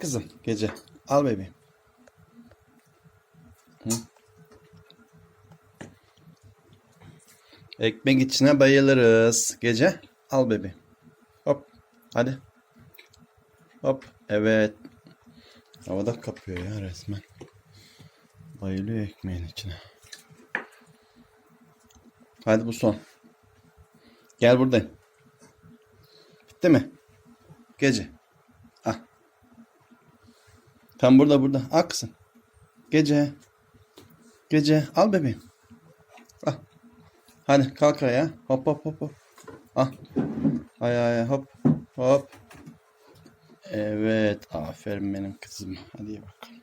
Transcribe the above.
kızım gece. Al bebeğim. Hı? Ekmek içine bayılırız. Gece al bebeğim. Hop. Hadi. Hop. Evet. Havada kapıyor ya resmen. Bayılıyor ekmeğin içine. Hadi bu son. Gel buradayım. Bitti mi? Gece. Tam burada burada. Al kızım. Gece. Gece. Al bebeğim. Al. Hadi kalk ayağa. Hop hop hop hop. Al. Ayağa hop. Hop. Evet. Aferin benim kızım. Hadi bakalım.